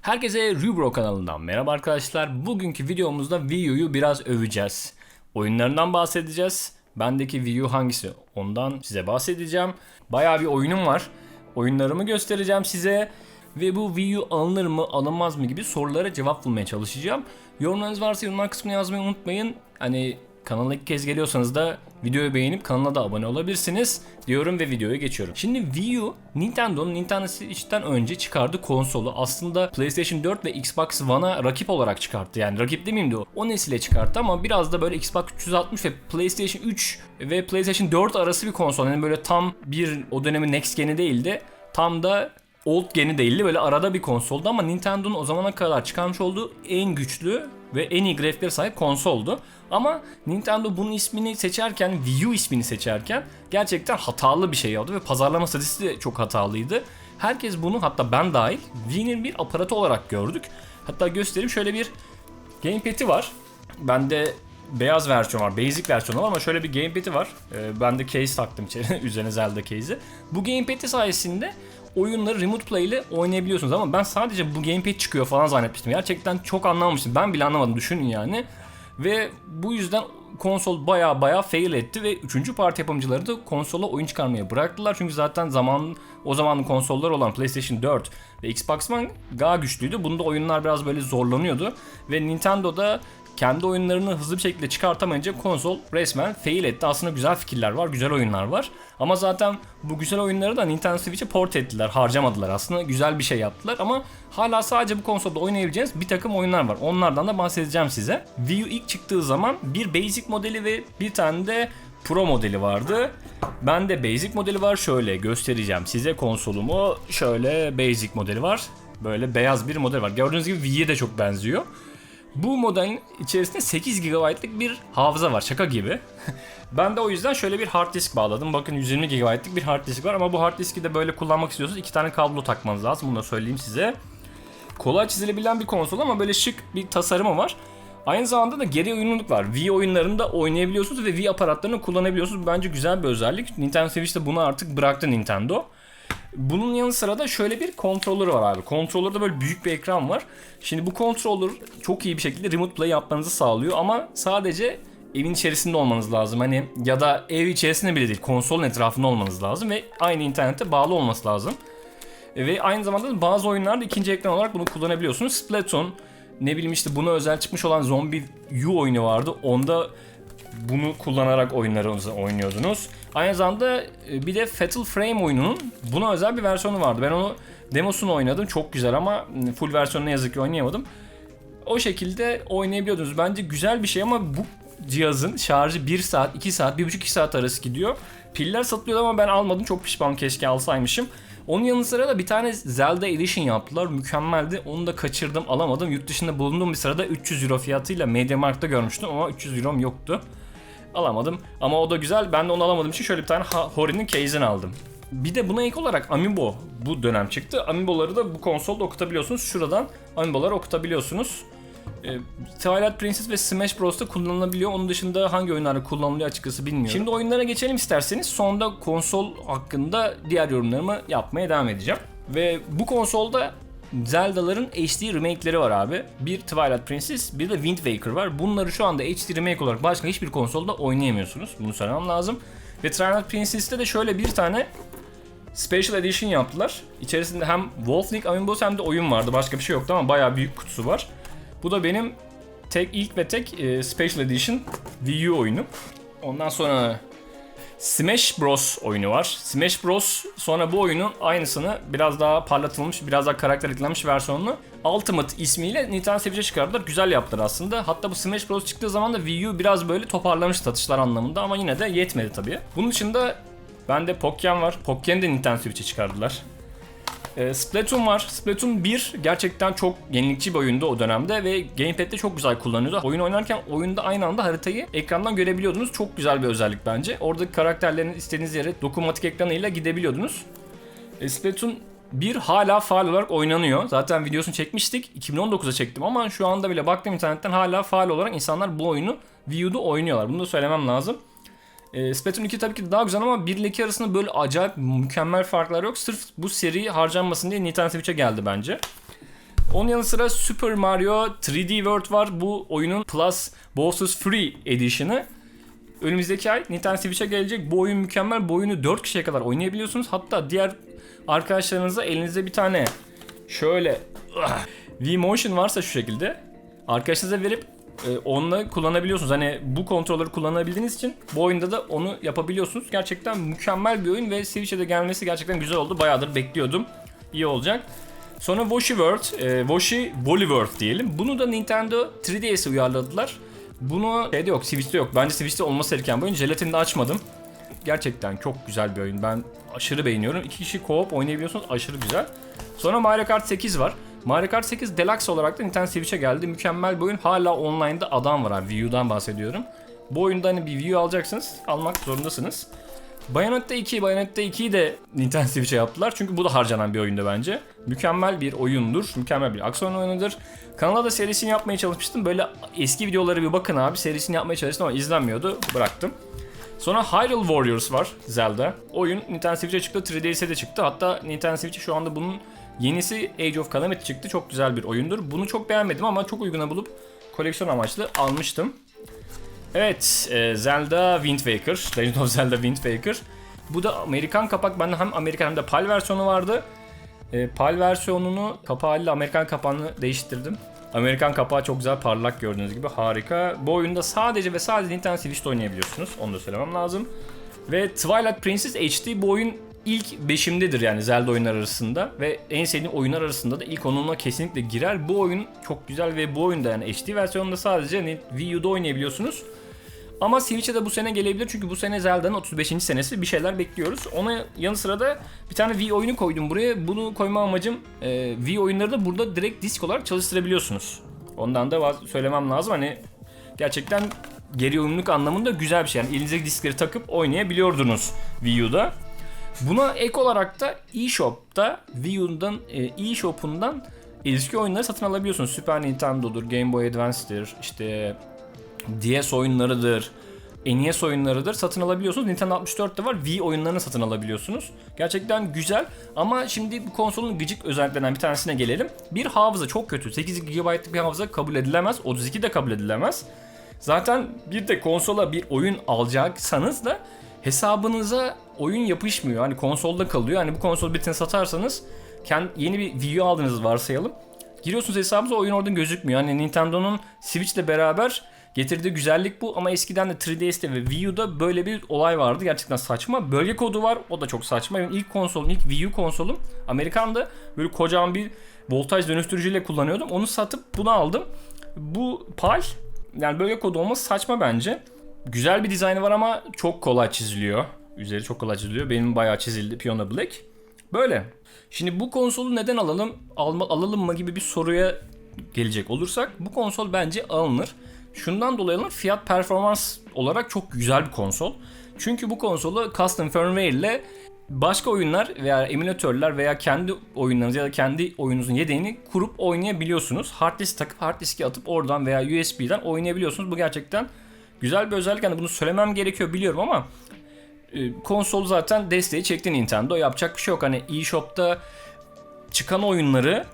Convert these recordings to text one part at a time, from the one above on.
Herkese Rubro kanalından merhaba arkadaşlar. Bugünkü videomuzda Wii U'yu biraz öveceğiz. Oyunlarından bahsedeceğiz. Bendeki Wii U hangisi? Ondan size bahsedeceğim. Bayağı bir oyunum var. Oyunlarımı göstereceğim size. Ve bu Wii U alınır mı alınmaz mı gibi sorulara cevap bulmaya çalışacağım. Yorumlarınız varsa yorumlar kısmına yazmayı unutmayın. Hani kanala ilk kez geliyorsanız da videoyu beğenip kanala da abone olabilirsiniz diyorum ve videoya geçiyorum. Şimdi Wii U Nintendo'nun Nintendo Switch'ten önce çıkardığı konsolu aslında PlayStation 4 ve Xbox One'a rakip olarak çıkarttı. Yani rakip demeyeyim de o, nesile çıkarttı ama biraz da böyle Xbox 360 ve PlayStation 3 ve PlayStation 4 arası bir konsol. Yani böyle tam bir o dönemin next gen'i değildi. Tam da old gen'i değildi. Böyle arada bir konsoldu ama Nintendo'nun o zamana kadar çıkarmış olduğu en güçlü ve en iyi grafiklere sahip konsoldu. Ama Nintendo bunun ismini seçerken, Wii U ismini seçerken gerçekten hatalı bir şey yaptı ve pazarlama stratejisi de çok hatalıydı. Herkes bunu hatta ben dahil Wii'nin bir aparatı olarak gördük. Hatta göstereyim şöyle bir gamepad'i var. Bende beyaz versiyon var, basic versiyonu var ama şöyle bir gamepad'i var. Ee, ben de case taktım içeri, üzerine Zelda case'i. Bu gamepad'i sayesinde oyunları remote play ile oynayabiliyorsunuz ama ben sadece bu gamepad çıkıyor falan zannetmiştim. Gerçekten çok anlamamıştım. Ben bile anlamadım düşünün yani. Ve bu yüzden konsol baya baya fail etti ve 3. parti yapımcıları da konsola oyun çıkarmaya bıraktılar. Çünkü zaten zaman o zamanın konsollar olan PlayStation 4 ve Xbox One daha güçlüydü. Bunda oyunlar biraz böyle zorlanıyordu ve Nintendo'da kendi oyunlarını hızlı bir şekilde çıkartamayınca konsol resmen fail etti. Aslında güzel fikirler var, güzel oyunlar var. Ama zaten bu güzel oyunları da Nintendo Switch'e port ettiler, harcamadılar. Aslında güzel bir şey yaptılar ama hala sadece bu konsolda oynayabileceğiniz bir takım oyunlar var. Onlardan da bahsedeceğim size. Wii U ilk çıktığı zaman bir basic modeli ve bir tane de Pro modeli vardı. Ben de basic modeli var. Şöyle göstereceğim size konsolumu. Şöyle basic modeli var. Böyle beyaz bir model var. Gördüğünüz gibi Wii'ye de çok benziyor. Bu modelin içerisinde 8 GB'lık bir hafıza var şaka gibi. ben de o yüzden şöyle bir hard disk bağladım. Bakın 120 GB'lık bir hard disk var ama bu hard diski de böyle kullanmak istiyorsanız iki tane kablo takmanız lazım. Bunu da söyleyeyim size. Kolay çizilebilen bir konsol ama böyle şık bir tasarımı var. Aynı zamanda da geri uyumluluk var. Wii oyunlarında oynayabiliyorsunuz ve Wii aparatlarını kullanabiliyorsunuz. Bence güzel bir özellik. Nintendo Switch'te bunu artık bıraktı Nintendo. Bunun yanı sıra da şöyle bir controller var abi. Controller'da böyle büyük bir ekran var. Şimdi bu controller çok iyi bir şekilde remote play yapmanızı sağlıyor ama sadece evin içerisinde olmanız lazım. Hani ya da ev içerisinde bile değil, konsolun etrafında olmanız lazım ve aynı internete bağlı olması lazım. E, Ve aynı zamanda da bazı oyunlarda ikinci ekran olarak bunu kullanabiliyorsunuz. Splatoon, ne bileyim işte buna özel çıkmış olan Zombie U oyunu vardı. Onda bunu kullanarak oyunlarınızı oynuyordunuz. Aynı zamanda e, bir de Fatal Frame oyununun buna özel bir versiyonu vardı. Ben onu demosunu oynadım. Çok güzel ama full versiyonu ne yazık ki oynayamadım. O şekilde oynayabiliyordunuz. Bence güzel bir şey ama bu cihazın şarjı 1 saat, 2 saat, 1,5-2 saat arası gidiyor. Piller satılıyordu ama ben almadım. Çok pişmanım keşke alsaymışım. Onun yanı sıra da bir tane Zelda Edition yaptılar. Mükemmeldi. Onu da kaçırdım, alamadım. Yurt dışında bulunduğum bir sırada 300 euro fiyatıyla MediaMarkt'ta görmüştüm ama 300 euro'm yoktu. Alamadım. Ama o da güzel. Ben de onu alamadığım için şöyle bir tane Hori'nin case'ini aldım. Bir de buna ek olarak Amiibo bu dönem çıktı. Amiibo'ları da bu konsolda okutabiliyorsunuz. Şuradan Amiibo'ları okutabiliyorsunuz. E, Twilight Princess ve Smash Bros'ta kullanılabiliyor. Onun dışında hangi oyunlarda kullanılıyor açıkçası bilmiyorum. Şimdi oyunlara geçelim isterseniz. Sonra konsol hakkında diğer yorumlarımı yapmaya devam edeceğim. Ve bu konsolda Zelda'ların HD remake'leri var abi. Bir Twilight Princess, bir de Wind Waker var. Bunları şu anda HD remake olarak başka hiçbir konsolda oynayamıyorsunuz. Bunu söylemem lazım. Ve Twilight Princess'te de şöyle bir tane Special Edition yaptılar. İçerisinde hem Wolf League Amiibos hem de oyun vardı. Başka bir şey yoktu ama bayağı büyük kutusu var. Bu da benim tek ilk ve tek e, Special Edition Wii U oyunu. Ondan sonra Smash Bros oyunu var. Smash Bros sonra bu oyunun aynısını biraz daha parlatılmış, biraz daha karakter eklenmiş versiyonunu Ultimate ismiyle Nintendo Switch'e çıkardılar. Güzel yaptılar aslında. Hatta bu Smash Bros çıktığı zaman da Wii U biraz böyle toparlamış satışlar anlamında ama yine de yetmedi tabii. Bunun dışında bende Pokken var. Pokken'i de Nintendo Switch'e çıkardılar. E, Splatoon var. Splatoon 1 gerçekten çok yenilikçi bir oyundu o dönemde ve gamepad'de çok güzel kullanıyordu. Oyun oynarken oyunda aynı anda haritayı ekrandan görebiliyordunuz. Çok güzel bir özellik bence. Oradaki karakterlerin istediğiniz yere dokunmatik ekranıyla gidebiliyordunuz. E, Splatoon 1 hala faal olarak oynanıyor. Zaten videosunu çekmiştik. 2019'da çektim ama şu anda bile baktım internetten hala faal olarak insanlar bu oyunu Wii U'da oynuyorlar. Bunu da söylemem lazım. E, Splatoon 2 tabii ki daha güzel ama 1 ile 2 arasında böyle acayip mükemmel farklar yok. Sırf bu seri harcanmasın diye Nintendo Switch'e geldi bence. Onun yanı sıra Super Mario 3D World var. Bu oyunun Plus Bowser's Free Edition'ı. Önümüzdeki ay Nintendo Switch'e gelecek. Bu oyun mükemmel. Bu oyunu 4 kişiye kadar oynayabiliyorsunuz. Hatta diğer arkadaşlarınıza elinizde bir tane şöyle ah, V-Motion varsa şu şekilde arkadaşınıza verip e, onunla kullanabiliyorsunuz. Hani bu kontrolleri kullanabildiğiniz için bu oyunda da onu yapabiliyorsunuz. Gerçekten mükemmel bir oyun ve Switch'e de gelmesi gerçekten güzel oldu. Bayağıdır bekliyordum. İyi olacak. Sonra Woshi World, e, Woolly World diyelim. Bunu da Nintendo 3DS'e uyarladılar. Bunu şeyde yok, Switch'te yok. Bence Switch'te olması gereken bu oyun. Jelatin'de açmadım. Gerçekten çok güzel bir oyun. Ben aşırı beğeniyorum. İki kişi co-op oynayabiliyorsunuz. Aşırı güzel. Sonra Mario Kart 8 var. Mario Kart 8 Deluxe olarak da Nintendo Switch'e geldi. Mükemmel bir oyun. Hala online'da adam var abi. Wii U'dan bahsediyorum. Bu oyunda hani bir Wii U alacaksınız. Almak zorundasınız. Bayonetta 2, Bayonetta 2'yi de Nintendo Switch'e yaptılar. Çünkü bu da harcanan bir oyunda bence. Mükemmel bir oyundur. Mükemmel bir aksiyon oyunudur. Kanala da serisini yapmaya çalışmıştım. Böyle eski videolara bir bakın abi. Serisini yapmaya çalıştım ama izlenmiyordu. Bıraktım. Sonra Hyrule Warriors var Zelda. Oyun Nintendo Switch'e çıktı, 3DS'e de çıktı. Hatta Nintendo Switch'e şu anda bunun yenisi Age of Calamity çıktı. Çok güzel bir oyundur. Bunu çok beğenmedim ama çok uyguna bulup koleksiyon amaçlı almıştım. Evet, e, Zelda Wind Waker, Legend of Zelda Wind Waker. Bu da Amerikan kapak. Bende hem Amerikan hem de PAL versiyonu vardı. E, PAL versiyonunu kapağıyla Amerikan kapağını değiştirdim. Amerikan kapağı çok güzel parlak gördüğünüz gibi harika. Bu oyunda sadece ve sadece Nintendo Switch'te oynayabiliyorsunuz. Onu da söylemem lazım. Ve Twilight Princess HD bu oyun ilk beşimdedir yani Zelda oyunlar arasında. Ve en sevdiğim oyunlar arasında da ilk onunla kesinlikle girer. Bu oyun çok güzel ve bu oyunda yani HD versiyonunda sadece Wii U'da oynayabiliyorsunuz. Ama Switch'e de bu sene gelebilir çünkü bu sene Zelda'nın 35. senesi bir şeyler bekliyoruz. Ona yanı sıra da bir tane Wii oyunu koydum buraya. Bunu koyma amacım e, Wii oyunları da burada direkt disk olarak çalıştırabiliyorsunuz. Ondan da söylemem lazım hani gerçekten geri uyumluluk anlamında güzel bir şey. Yani elinize diskleri takıp oynayabiliyordunuz Wii U'da. Buna ek olarak da eShop'ta Wii e, eShop'undan eski oyunları satın alabiliyorsunuz. Super Nintendo'dur, Game Boy Advance'dir, işte DS oyunlarıdır, NES oyunlarıdır satın alabiliyorsunuz. Nintendo 64'te var. Wii oyunlarını satın alabiliyorsunuz. Gerçekten güzel ama şimdi bu konsolun gıcık özelliklerinden bir tanesine gelelim. Bir hafıza çok kötü. 8 GB'lık bir hafıza kabul edilemez. 32 de kabul edilemez. Zaten bir de konsola bir oyun alacaksanız da hesabınıza oyun yapışmıyor. Hani konsolda kalıyor. Hani bu konsol bitini satarsanız kendi yeni bir Wii U aldığınızı varsayalım. Giriyorsunuz hesabınıza oyun oradan gözükmüyor. Hani Nintendo'nun Switch'le beraber getirdiği güzellik bu ama eskiden de 3DS'te ve Wii U'da böyle bir olay vardı. Gerçekten saçma. Bölge kodu var. O da çok saçma. Benim ilk konsolum, ilk Wii U konsolum Amerikan'da böyle kocaman bir voltaj dönüştürücüyle kullanıyordum. Onu satıp bunu aldım. Bu PAL yani bölge kodu olması saçma bence. Güzel bir dizaynı var ama çok kolay çiziliyor. Üzeri çok kolay çiziliyor. Benim bayağı çizildi Piona Black. Böyle. Şimdi bu konsolu neden alalım? Alma, alalım mı gibi bir soruya gelecek olursak bu konsol bence alınır. Şundan dolayı alınır. Fiyat performans olarak çok güzel bir konsol. Çünkü bu konsolu custom firmware ile başka oyunlar veya emülatörler veya kendi oyunlarınız ya da kendi oyununuzun yedeğini kurup oynayabiliyorsunuz. Hard disk takıp hard diski atıp oradan veya USB'den oynayabiliyorsunuz. Bu gerçekten güzel bir özellik. Yani bunu söylemem gerekiyor biliyorum ama konsol zaten desteği çekti Nintendo. Yapacak bir şey yok. Hani eShop'ta çıkan oyunları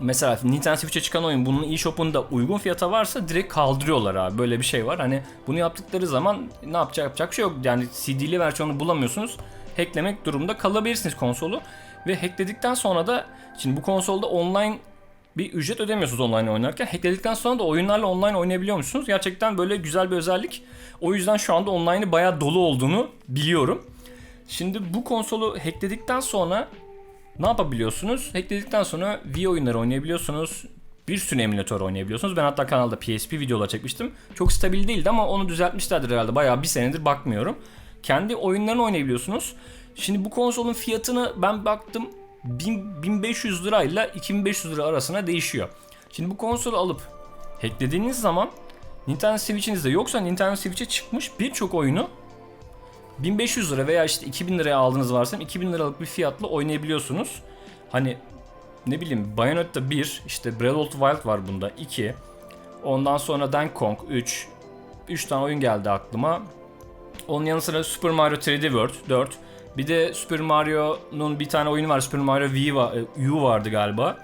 mesela Nintendo Switch'e çıkan oyun bunun eShop'unda uygun fiyata varsa direkt kaldırıyorlar abi. Böyle bir şey var. Hani bunu yaptıkları zaman ne yapacak yapacak bir şey yok. Yani CD'li versiyonu bulamıyorsunuz. Hacklemek durumunda kalabilirsiniz konsolu. Ve hackledikten sonra da şimdi bu konsolda online bir ücret ödemiyorsunuz online oynarken. Hackledikten sonra da oyunlarla online oynayabiliyor musunuz? Gerçekten böyle güzel bir özellik. O yüzden şu anda online'ı bayağı dolu olduğunu biliyorum. Şimdi bu konsolu hackledikten sonra ne yapabiliyorsunuz? Hackledikten sonra Wii oyunları oynayabiliyorsunuz. Bir sürü emülatör oynayabiliyorsunuz. Ben hatta kanalda PSP videolar çekmiştim. Çok stabil değildi ama onu düzeltmişlerdir herhalde. Bayağı bir senedir bakmıyorum. Kendi oyunlarını oynayabiliyorsunuz. Şimdi bu konsolun fiyatını ben baktım 1000 1500 lirayla 2500 lira arasına değişiyor. Şimdi bu konsolu alıp hacklediğiniz zaman Nintendo Switch'inizde yoksa Nintendo Switch'e çıkmış birçok oyunu 1500 lira veya işte 2000 liraya aldığınız varsa 2000 liralık bir fiyatla oynayabiliyorsunuz. Hani ne bileyim Bayonetta 1, işte Breath of the Wild var bunda 2. Ondan sonra Donkey Kong 3. 3 tane oyun geldi aklıma. Onun yanı sıra Super Mario 3D World 4. Bir de Super Mario'nun bir tane oyunu var. Super Mario Wii var, U vardı galiba.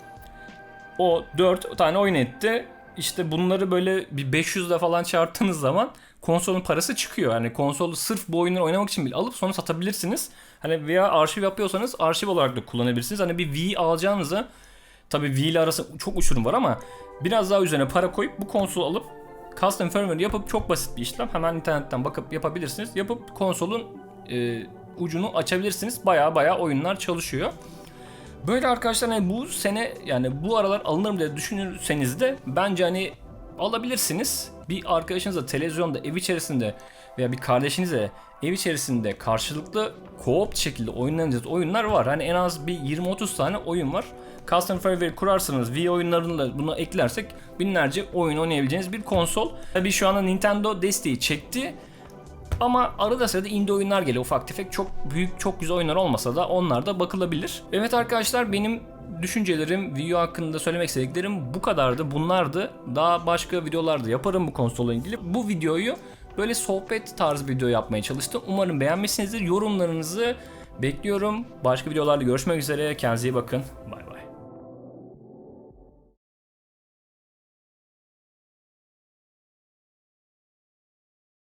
O 4 tane oyun etti. İşte bunları böyle bir 500 ile falan çarptığınız zaman konsolun parası çıkıyor. Yani konsolu sırf bu oyunları oynamak için bile alıp sonra satabilirsiniz. Hani veya arşiv yapıyorsanız arşiv olarak da kullanabilirsiniz. Hani bir Wii alacağınızı tabii Wii ile arası çok uçurum var ama biraz daha üzerine para koyup bu konsolu alıp custom firmware yapıp çok basit bir işlem. Hemen internetten bakıp yapabilirsiniz. Yapıp konsolun e, ucunu açabilirsiniz. Baya baya oyunlar çalışıyor. Böyle arkadaşlar hani bu sene yani bu aralar alınır diye düşünürseniz de bence hani alabilirsiniz. Bir arkadaşınızla televizyonda ev içerisinde veya bir kardeşinize ev içerisinde karşılıklı co-op şekilde oynanacak oyunlar var. Hani en az bir 20-30 tane oyun var. Custom firmware kurarsanız Wii oyunlarını da buna eklersek binlerce oyun oynayabileceğiniz bir konsol. Tabii şu anda Nintendo desteği çekti. Ama arada sırada indie oyunlar geliyor ufak tefek çok büyük çok güzel oyunlar olmasa da onlar da bakılabilir. Evet arkadaşlar benim düşüncelerim U hakkında söylemek istediklerim bu kadardı bunlardı. Daha başka videolarda yaparım bu konsolla ilgili. Bu videoyu böyle sohbet tarzı video yapmaya çalıştım. Umarım beğenmişsinizdir. Yorumlarınızı bekliyorum. Başka videolarda görüşmek üzere. Kendinize iyi bakın. Bye.